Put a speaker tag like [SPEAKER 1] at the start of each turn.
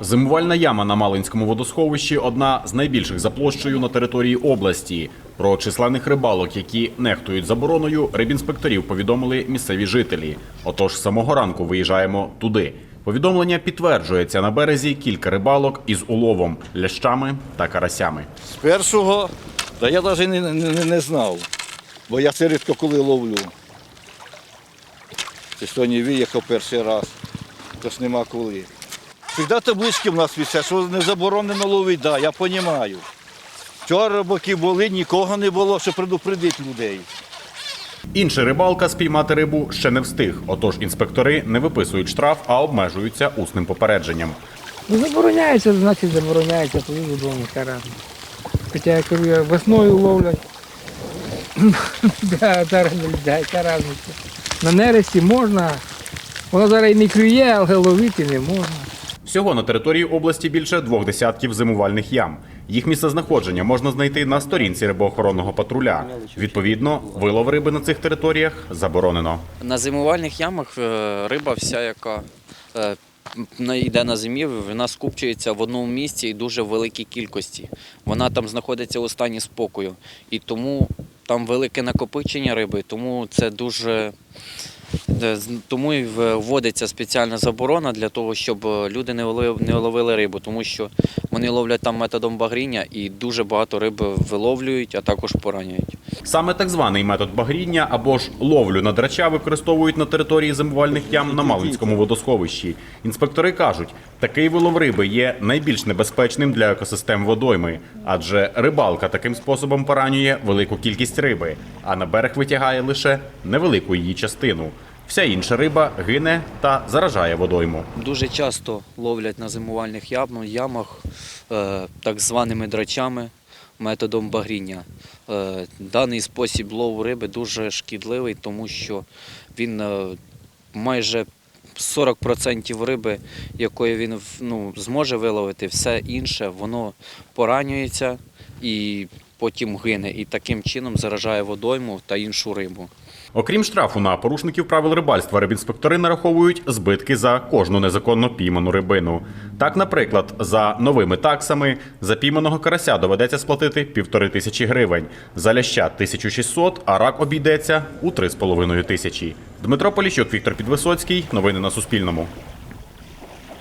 [SPEAKER 1] Зимувальна яма на Малинському водосховищі одна з найбільших за площею на території області. Про численних рибалок, які нехтують забороною, рибінспекторів повідомили місцеві жителі. Отож, з самого ранку виїжджаємо туди. Повідомлення підтверджується на березі кілька рибалок із уловом, лящами та карасями.
[SPEAKER 2] З першого, та я навіть не, не, не знав, бо я це рідко коли ловлю. Це сьогодні виїхав перший раз, тож нема коли. Завжди таблички в нас висять, що не заборонено ловити, да, я розумію. Вчора рибаки були, нікого не було, щоб предупредити людей.
[SPEAKER 1] Інший рибалка спіймати рибу ще не встиг. Отож, інспектори не виписують штраф, а обмежуються усним попередженням.
[SPEAKER 3] Ну, забороняється, значить забороняється, тоді додому карати. Хоча я кажу, я весною ловлять. Да, зараз не да, разниця. На нересті можна, воно зараз і не клює, але ловити не можна.
[SPEAKER 1] Всього на території області більше двох десятків зимувальних ям. Їх місцезнаходження можна знайти на сторінці рибоохоронного патруля. Відповідно, вилов риби на цих територіях заборонено.
[SPEAKER 4] На зимувальних ямах е, риба вся, яка е, йде на зимі, вона скупчується в одному місці і дуже великій кількості. Вона там знаходиться у стані спокою. І тому там велике накопичення риби, тому це дуже. Е, Тому і вводиться спеціальна заборона для того, щоб е, люди не ловили, не ловили рибу, тому що вони ловлять там методом багріння і дуже багато риби виловлюють, а також поранюють.
[SPEAKER 1] Саме так званий метод багріння або ж ловлю на драча використовують на території зимувальних ям на Малинському водосховищі. Інспектори кажуть, такий вилов риби є найбільш небезпечним для екосистем водойми, адже рибалка таким способом поранює велику кількість риби, а на берег витягає лише невелику її частину. Вся інша риба гине та заражає водойму.
[SPEAKER 4] Дуже часто ловлять на зимувальних ямах е, так званими драчами методом багріння. Е, даний спосіб лову риби дуже шкідливий, тому що він е, майже 40% риби, якої він ну, зможе виловити, все інше воно поранюється і потім гине. І таким чином заражає водойму та іншу рибу.
[SPEAKER 1] Окрім штрафу на порушників правил рибальства, рибінспектори нараховують збитки за кожну незаконно пійману рибину. Так, наприклад, за новими таксами за пійманого карася доведеться сплатити півтори тисячі гривень, за ляща 1600, а рак обійдеться у 3,5 тисячі. Дмитро Поліщук, Віктор Підвисоцький. Новини на Суспільному.